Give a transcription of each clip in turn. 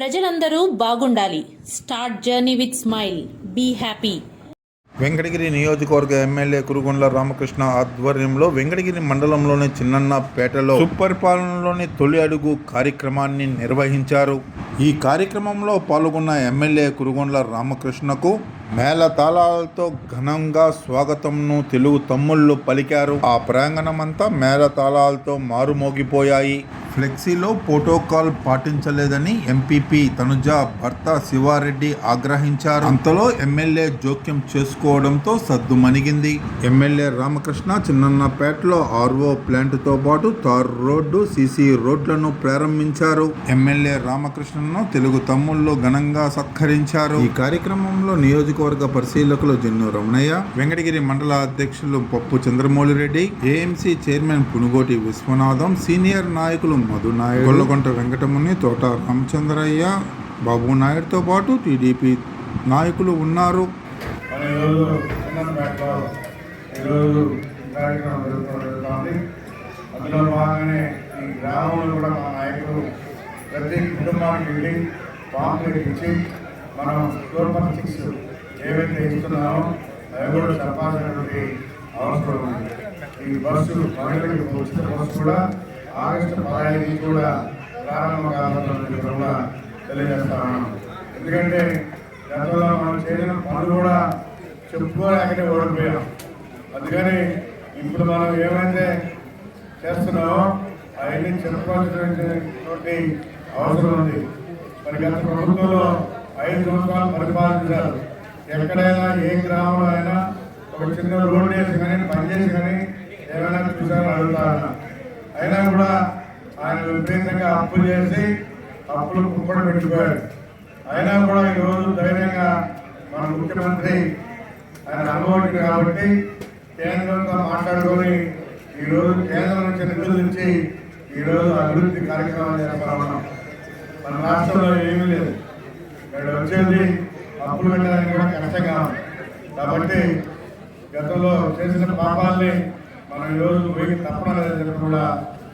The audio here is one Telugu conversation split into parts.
ప్రజలందరూ బాగుండాలి. Start journey with smile. Be happy. Venkatagiri నియోజకవర్గ ఎమ్మెల్యే కురుగుండ్ల రామకృష్ణ ఆధ్వర్యంలో వెంకటగిరి మండలంలోని చిన్నన్నపేటలో సుపరిపాలనలోని తొలి అడుగు కార్యక్రమాన్ని నిర్వహించారు. ఈ కార్యక్రమంలో పాల్గొన్న ఎమ్మెల్యే కురుగుండ్ల రామకృష్ణకు మేళ తాళాలతో ఘనంగా స్వాగతంను తెలుగు తమ్ముళ్ళు పలికారు. ఆ ప్రాంగణమంతా మేళ తాళాలతో మారుమోగిపోయాయి. ఫ్లెక్సీలో ప్రోటోకాల్ పాటించలేదని ఎంపీపీ తనుజ భర్త శివారెడ్డి ఆగ్రహించారు. అంతలో ఎమ్మెల్యే జోక్యం చేసుకోవడంతో సద్దు మణిగింది. ఎమ్మెల్యే రామకృష్ణ చిన్నన్నపేటలో ఆర్ఓ ప్లాంట్తో పాటు తార్ రోడ్డు సీసీ రోడ్లను ప్రారంభించారు. ఎమ్మెల్యే రామకృష్ణను తెలుగు తమ్ముళ్ళు ఘనంగా సత్కరించారు. ఈ కార్యక్రమంలో నియోజకవర్గ పరిశీలకులు జన్ను రమణయ్య వెంకటగిరి మండల అధ్యక్షులు Pappu Chandramouli Reddy AMC chairman Punugoti Viswanatham senior నాయకులు మధు నాయుడు గొల్లగొంట వెంకటముని తోట రామచంద్రయ్య బాబు నాయుడుతో పాటు టీడీపీ నాయకులు ఉన్నారు. అందులో భాగంగానే ఈ గ్రామంలో కూడా మా నాయకులు ప్రతి కుటుంబానికి వెళ్ళి పాంపులు ఇచ్చి మనం సూపర్ సిక్స్ ఏవైతే ఇస్తున్నామో అవి కూడా చెప్పాల్సినటువంటి అవసరం ఉంది. ఈ బస్సు మహిళలకు ఉచిత బస్సు కూడా ఆగస్టు పదహైదు కూడా ప్రారంభం కావాలని కూడా తెలియజేస్తాను ఎందుకంటే గతంలో మనం చేసిన పనులు కూడా చెప్పుకోలేకనే ఓడిపోయాం. అందుకని ఇప్పుడు మనం ఏమైతే చేస్తున్నామో అవన్నీ చెప్పుకోవాల్సినటువంటి అవసరం ఉంది. మరి గత ప్రభుత్వంలో ఐదు సంవత్సరాలు పరిపాలించారు. ఎక్కడైనా ఏ గ్రామంలో అయినా ఒక చిన్న రోడ్డు వేసి కానీ పనిచేసి కానీ ఏమైనా చూసారో అడుగుతారన్న అయినా కూడా ఆయన విపరీతంగా అప్పులు చేసి అప్పులు కుప్పలు పెట్టుకోయాడు అయినా కూడా ఈరోజు ధైర్యంగా మన ముఖ్యమంత్రి ఆయన అనుభవం కాబట్టి కేంద్రంతో మాట్లాడుకొని ఈరోజు కేంద్రం నుంచి నిధులు ఇచ్చి ఈరోజు అభివృద్ధి కార్యక్రమాలు చేస్తా ఉన్నాం. మన రాష్ట్రంలో ఏమీ లేదు. ఇక్కడ వచ్చేది అప్పులు పెట్టడానికి కూడా కష్టంగా ఉంది. కాబట్టి గతంలో చేసిన పాపాలని మనం ఈరోజు పోయి తప్పడం లేదని కూడా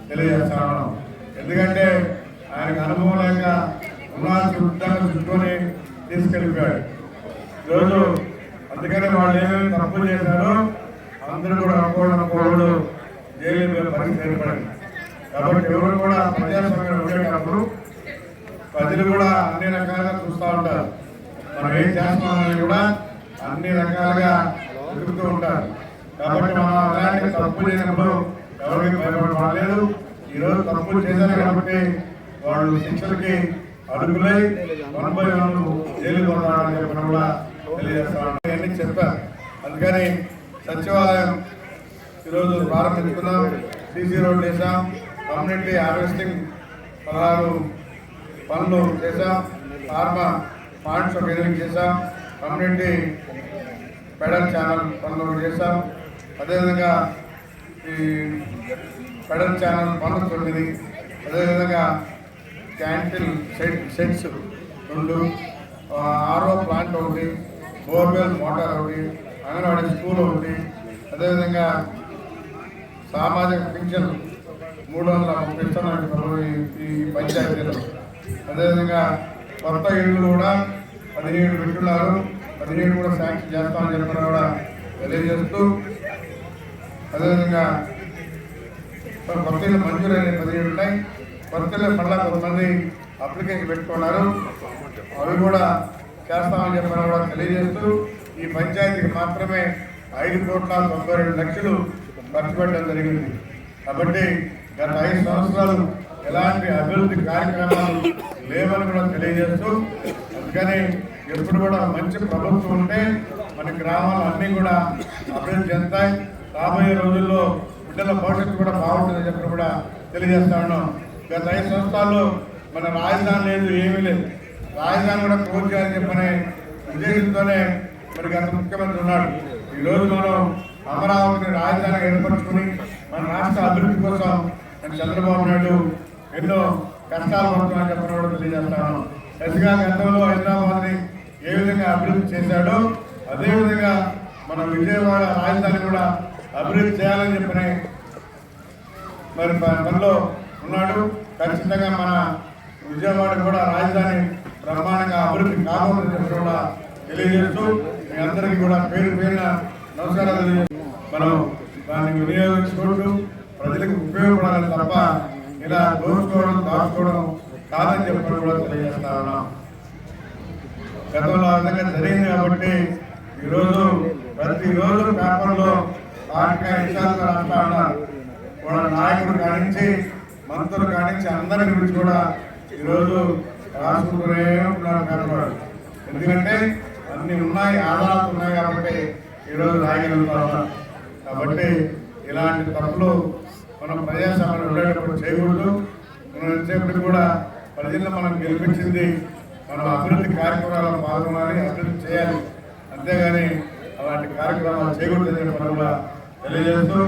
తెలియజేస్తా ఉన్నాం. ఎందుకంటే ఆయనకు అనుభవం లేక ఉన్నత ఉద్యోగం చుట్టుకొని తీసుకెళ్ళిపోయాడు. ఈరోజు అందుకనే వాళ్ళు ఏమేమి తప్పులు చేశారో అందరూ కూడా అనుకోవడం కోవడం జైలు పరిస్థితి ఏర్పడింది. కాబట్టి ఎవరు కూడా ప్రజాస్వామ్యం ఉండేటప్పుడు ప్రజలు కూడా అన్ని రకాలుగా చూస్తూ ఉంటారు. మనం ఏం చేస్తున్నామని కూడా అన్ని రకాలుగా తిరుగుతూ ఉంటారు. కాబట్టి మనం అలాంటి తప్పు చేసినప్పుడు ఎవరికి భయపడలేదు. ఈరోజు తప్పులు చేశారు కాబట్టి వాళ్ళు శిక్షలకి అడుగులై వన్ బై వన్ జైలు పోతారని చెప్పిన కూడా తెలియజేస్తాను చెప్పారు అందుకని సచివాలయం ఈరోజు ప్రారంభించుకున్నాం సీసీ రోడ్ చేసాం కమ్యూనిటీ హార్వెస్టింగ్ పదహారు పనులు చేసాం ఫార్మా పాయింట్స్ ఒక ఎదురు చేసాం కమ్యూనిటీ పెడల్ ఛానల్ పనులు ఒకటి చేసాం అదేవిధంగా ఈ పెడల్ ఛానల్ పనులు తొమ్మిది అదేవిధంగా క్యాంటీన్ సెట్ సెట్స్ రెండు ఆర్ఓ ప్లాంట్ ఒకటి బోర్వెల్ మోటార్ ఒకటి అంగన్వాడీ స్కూల్ ఒకటి అదేవిధంగా సామాజిక పింఛన్ మూడు వందల ముప్పై ఇస్తున్నట్టు ఈ- ఈ పంచాయతీలో. అదేవిధంగా కొత్త ఇళ్ళు కూడా పదిహేడు పెట్టున్నారు పదిహేడు కూడా శాంక్షన్ చేస్తామని చెప్పిన కూడా తెలియజేస్తూ అదేవిధంగా మరి మంజూరైన పదిహేడు ఉన్నాయి. కొత్త మళ్ళా కొంతమంది అప్లికేషన్ పెట్టుకున్నారు. అవి కూడా చేస్తామని చెప్పిన కూడా తెలియజేస్తూ ఈ పంచాయతీకి మాత్రమే ఐదు కోట్ల తొంభై రెండు లక్షలు ఖర్చు పెట్టడం జరిగింది. కాబట్టి గత ఐదు సంవత్సరాలు ఎలాంటి అభివృద్ధి కార్యక్రమాలు లేవని కూడా తెలియజేస్తూ అందుకని ఎప్పుడు కూడా మంచి ప్రభుత్వం ఉంటే మన గ్రామాలు అన్నీ కూడా అభివృద్ధి చెందుతాయి. రాబోయే రోజుల్లో బిడ్డల భవిష్యత్తు కూడా బాగుంటుందని చెప్పి కూడా తెలియజేస్తాను గత ఐదు సంవత్సరాల్లో మన రాజధాని లేదు ఏమీ లేదు. రాజధాని కూడా క్లోజ్ చేయాలని చెప్పనే ఉద్దేశంతోనే మరి గత ముఖ్యమంత్రి ఉన్నాడు. ఈ మనం అమరావతిని రాజధానిగా ఏర్పరచుకుని మన రాష్ట్ర అభివృద్ధి కోసం మన చంద్రబాబు నాయుడు ఎన్నో కష్టాలు పడుతున్నాయని చెప్పడం కూడా తెలియజేస్తాను ఎస్గా గతంలో హైదరాబాద్ని ఏ విధంగా అభివృద్ధి చేశాడో అదేవిధంగా మన విజయవాడ రాజధాని కూడా అభివృద్ధి చేయాలని చెప్పని మరి మనలో ఉన్నాడు. ఖచ్చితంగా మన విజయవాడ కూడా రాజధాని బ్రహ్మాండంగా అభివృద్ధి కావాలని చెప్పి కూడా తెలియజేస్తూ మీ అందరికీ కూడా పేరు పేరున నమస్కారాలు మనం దాన్ని వినియోగించుకుంటూ ప్రజలకు ఉపయోగపడాలి తప్ప ఇలా దోచుకోవడం దాచుకోవడం కాదని చెప్పడం కూడా తెలియజేస్తా ఉన్నాం. గతంలో విధంగా జరిగింది కాబట్టి ఈరోజు ప్రతిరోజు పేపర్లో పార్టీ విషయాలు రాస్తా ఉన్నారు. వాళ్ళ నాయకుడు కానించి మంత్రులు కానించి అందరి గురించి కూడా ఈరోజు రాసుకుంటూనే ఉంటున్నారు పేపర్ ఎందుకంటే అన్ని ఉన్నాయి ఆధారాలు ఉన్నాయి కాబట్టి ఈరోజు రాయగలుగుతా ఉన్నాం కాబట్టి ఇలాంటి తప్పులు మనం ప్రజాస్వామ్యం ఉండేటప్పుడు చేయకూడదు. మనం వచ్చేప్పుడు కూడా ప్రజలను మనం గెలిపించింది మనం అభివృద్ధి కార్యక్రమాల్లో పాల్గొనాలి అభివృద్ధి చేయాలి. అంతేగాని అలాంటి కార్యక్రమాలు చేయకూడదని మనం కూడా తెలియజేస్తూ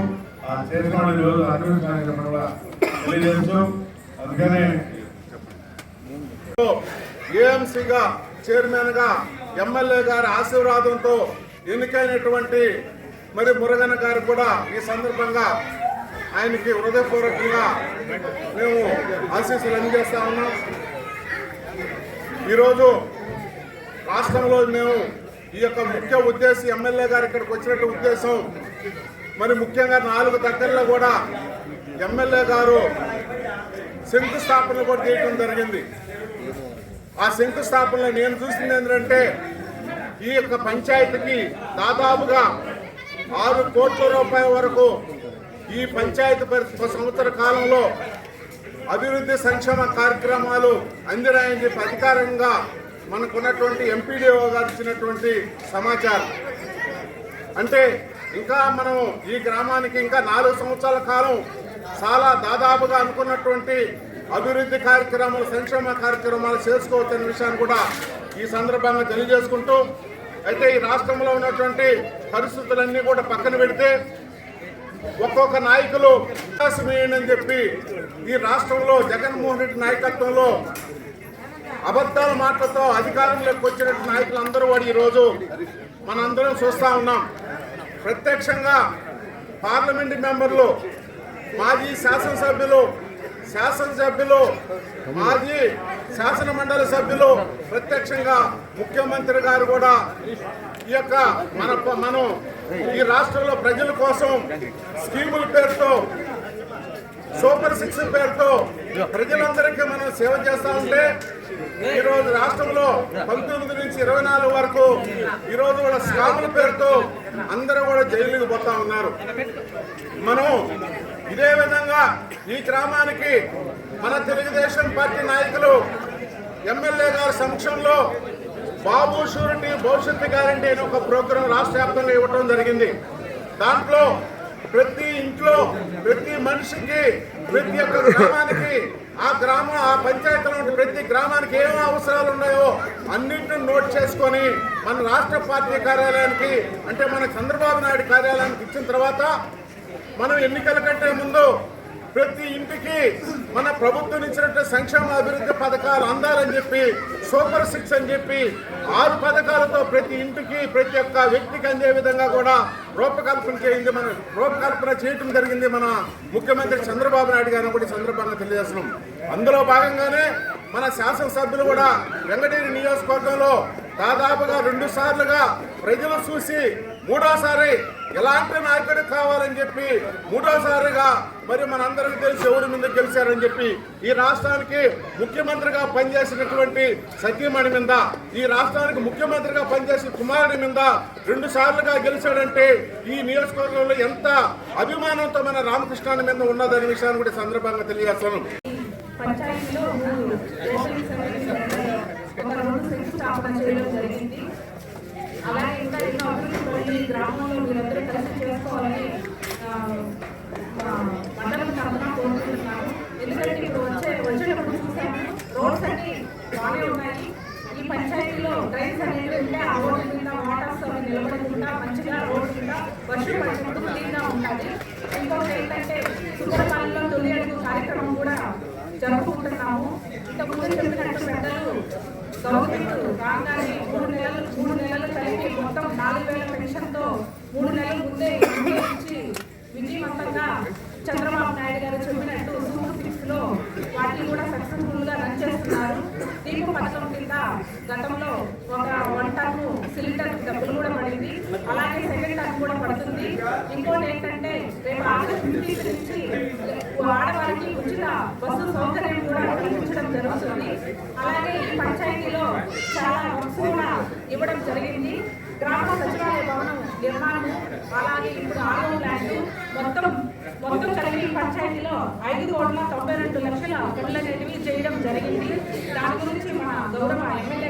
ఆ చేసిన రోజు అభివృద్ధి చెప్పడం కూడా తెలియజేస్తూ అందుకనే ఏఎంసీగా చైర్మన్గా ఎమ్మెల్యే గారి ఆశీర్వాదంతో ఎన్నికైనటువంటి మరి మురగన గారు కూడా ఈ సందర్భంగా ఆయనకి హృదయపూర్వకంగా మేము ఆశీస్సులు అందజేస్తా ఉన్నాం. ఈరోజు రాష్ట్రంలో మేము ఈ యొక్క ముఖ్య ఉద్దేశం ఎమ్మెల్యే గారు ఇక్కడికి వచ్చినట్టు ఉద్దేశం. మరి ముఖ్యంగా నాలుగు దగ్గరలో కూడా ఎమ్మెల్యే గారు శంకుస్థాపన కూడా చేయడం జరిగింది. ఆ శంకుస్థాపనలో నేను చూసింది ఏంటంటే ఈ యొక్క పంచాయతీకి దాదాపుగా ఆరు కోట్ల రూపాయల వరకు ఈ పంచాయతీ సంవత్సర కాలంలో అభివృద్ధి సంక్షేమ కార్యక్రమాలు అందినాయని చెప్పి అధికారంగా మనకున్నటువంటి ఎంపీడీఓ గారు ఇచ్చినటువంటి సమాచారం. అంటే ఇంకా మనం ఈ గ్రామానికి ఇంకా నాలుగు సంవత్సరాల కాలం చాలా దాదాపుగా అనుకున్నటువంటి అభివృద్ధి కార్యక్రమాలు సంక్షేమ కార్యక్రమాలు చేసుకోవచ్చనే విషయాన్ని కూడా ఈ సందర్భంగా తెలియజేసుకుంటూ అయితే ఈ రాష్ట్రంలో ఉన్నటువంటి పరిస్థితులన్నీ కూడా పక్కన పెడితే ఒక్కొక్క నాయకులు అవకాశం అని చెప్పి ఈ రాష్ట్రంలో జగన్మోహన్ రెడ్డి నాయకత్వంలో అబద్ధాల మాటలతో అధికారంలోకి వచ్చినట్టు నాయకులు అందరూ వాడు ఈరోజు మనందరం చూస్తా ఉన్నాం. ప్రత్యక్షంగా పార్లమెంట్ మెంబర్లు మాజీ శాసనసభ్యులు శాసనసభ్యులు మాజీ శాసన మండలి సభ్యులు ప్రత్యక్షంగా ముఖ్యమంత్రి గారు కూడా ఈ యొక్క మన మనం ఈ రాష్ట్రంలో ప్రజల కోసం స్కీముల పేరుతో సూపర్ సిక్స్ పేరుతో ప్రజలందరికీ మనం సేవ చేస్తా ఉంటే రాష్ట్రంలో పంతొమ్మిది నుంచి ఇరవై నాలుగు వరకు ఈరోజు కూడా స్కాముల పేరుతో అందరూ కూడా జైలుకి పోతా ఉన్నారు. మనం ఇదే విధంగా ఈ గ్రామానికి మన తెలుగుదేశం పార్టీ నాయకులు ఎమ్మెల్యే గారి సమక్షంలో బాబు షూరిటీ భవిష్యత్తు గ్యారంటీ అనే ఒక ప్రోగ్రాం రాష్ట్ర వ్యాప్తంగా ఇవ్వటం జరిగింది. దాంట్లో ప్రతి ఇంట్లో ప్రతి మనిషికి ప్రతి ఒక్క గ్రామానికి ఆ గ్రామం ఆ పంచాయతీలో ప్రతి గ్రామానికి ఏం అవసరాలు ఉన్నాయో అన్నింటిని నోట్ చేసుకొని మన రాష్ట్ర పార్టీ కార్యాలయానికి అంటే మన చంద్రబాబు నాయుడు కార్యాలయానికి ఇచ్చిన తర్వాత మనం ఎన్నికల కంటే ముందు ప్రతి ఇంటికి మన ప్రభుత్వం ఇచ్చినట్టు సంక్షేమ అభివృద్ధి పథకాలు అందాలని చెప్పి సూపర్ సిక్స్ అని చెప్పి ఆరు పథకాలతో ప్రతి ఇంటికి ప్రతి ఒక్క వ్యక్తికి అందే విధంగా కూడా రూపకల్పన చేయింది మన రూపకల్పన చేయటం జరిగింది మన ముఖ్యమంత్రి చంద్రబాబు నాయుడు గారిని కూడా సందర్భంగా తెలియజేస్తున్నాం. అందులో భాగంగానే మన శాసనసభ్యులు కూడా వెంకటగిరి నియోజకవర్గంలో దాదాపుగా రెండు సార్లుగా ప్రజలు చూసి మూడోసారి ఎలాంటి నాయకుడు కావాలని చెప్పి మూడోసారిగా మరి మనందరికీ తెలిసి ఎవరి మీద గెలిచారని చెప్పి ఈ రాష్ట్రానికి ముఖ్యమంత్రిగా పనిచేసినటువంటి సతీమణి మీద ఈ రాష్ట్రానికి ముఖ్యమంత్రిగా పనిచేసిన కుమారుడి మీద రెండు సార్లుగా గెలిచాడంటే ఈ నియోజకవర్గంలో ఎంత అభిమానంతో మన రామకృష్ణాని మీద ఉన్నదనే విషయాన్ని కూడా సందర్భంగా తెలియజేస్తాను. పంచాయతీలో మూడు రేషన్ సర్వీసులు ఒక రెండు శంకుస్థాపన చేయడం జరిగింది. అలాగే ఇంకా ఎన్నో అభివృద్ధి పనులు గ్రామంలో మీరందరూ కలిసి చేసుకోవాలని మండలం తరఫున కోరుకుంటున్నాను ఎందుకంటే ఇప్పుడు వచ్చే వచ్చేటప్పుడు చూసాము రోడ్స్ అన్ని బాగానే ఉన్నాయి. ఈ పంచాయతీలో డ్రైన్స్ అనేవి ఉంటే ఆ రోడ్డు కింద వాటర్స్ అవి నిలబడకుండా మంచిగా రోడ్డు కింద వర్షం పడినప్పుడు క్లీన్గా ఉండాలి. ఇంకొకటి ఏంటంటే సుందరపాలెంలో తొలి అడుగు కార్యక్రమం కూడా జరుపుకుంటున్నాము. ఇంతకుముందు చెప్పిన గవర్నమెంట్ రాగానే మూడు నెలలు మూడు నెలలు కలిపి మొత్తం నాలుగు వేల పెన్షన్తో మూడు నెలల ముందే ఇచ్చి విజయవంతంగా చంద్రబాబు నాయుడు గారు చెప్పినట్టు సూపర్ సిక్స్లో వాటిని కూడా సక్సెస్ఫుల్గా రన్ చేస్తున్నారు. దీనికి పథకం కింద గతంలో ఒక వంటకు సిలిండర్ డబ్బులు కూడా పడింది. అలాగే సెకండ్ టన్ కూడా పడుతుంది. ఇంకోటి ఏంటంటే రేపు ఆగస్ట్ ఫిఫ్టీన్త్ నుంచి సౌకర్యం కూడా కల్పించడం జరుగుతుంది. అలాగే ఈ పంచాయతీలో చాలా వర్క్స్ కూడా ఇవ్వడం జరిగింది. గ్రామ సచివాలయ భవనం నిర్మాణము అలాగే ఇప్పుడు ఆరో ల్యాండ్ మొత్తం మొత్తం కలిపి ఈ పంచాయతీలో ఐదు కోట్ల తొంభై రెండు లక్షల పనులు అనేవి చేయడం జరిగింది. దాని గురించి మన గౌరవ ఎమ్మెల్యే